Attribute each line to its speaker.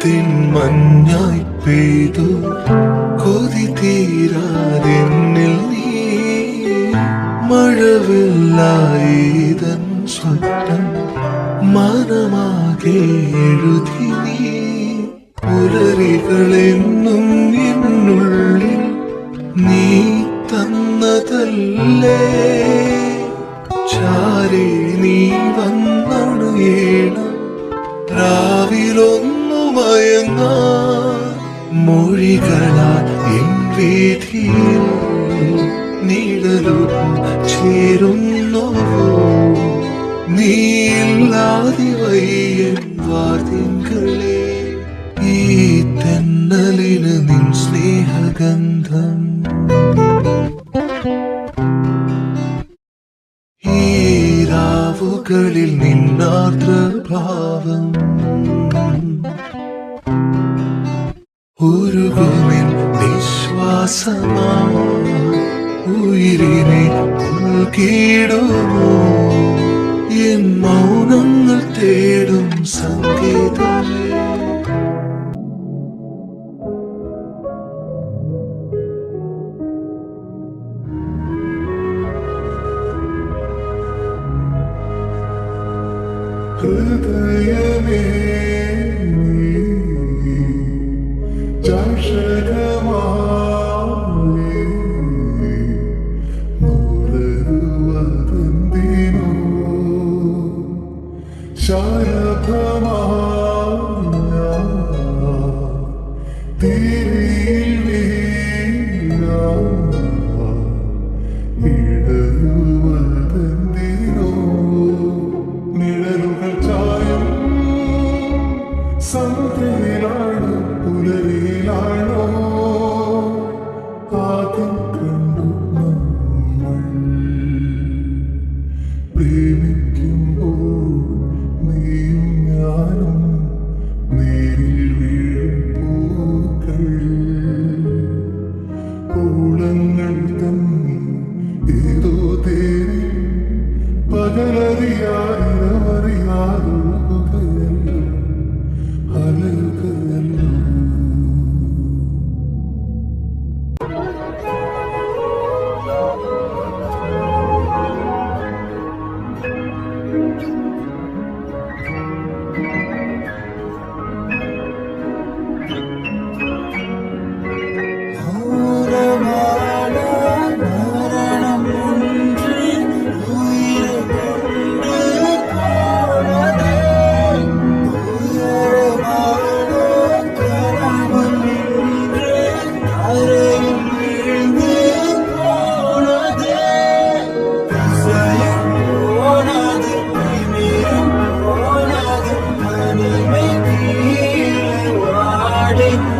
Speaker 1: പ്രണയത്തിൻ മഞ്ഞായി പെയ്തു. കൊതി തീരാതെന്നിൽ നീ മഴവില്ലായിതൻ സ്വപ്നം മനമാകെ എഴുതി നീ. പുലരികളെന്നും എന്നുള്ളിൽ നീ തന്നതല്ലേ? മൊഴികളാൽ എൻ വീതിയിൽ നീടലും ചേരുന്നു. നീല്ലാതി വയ്യൻ വാതിങ്കളെ ഈ തെന്നലിന് നിൻ സ്നേഹഗന്ധം. രാവുകളിൽ നിന്നാർദ്രഭാവം വിശ്വാസമാ. ഉയിരിനെ തേടും ഹൃദയമേ. জয় প্রমাণ ഓളങ്ങൾ തമ്മിൽ ഏതോ തേരി പകലറിയാറിയാതോ party.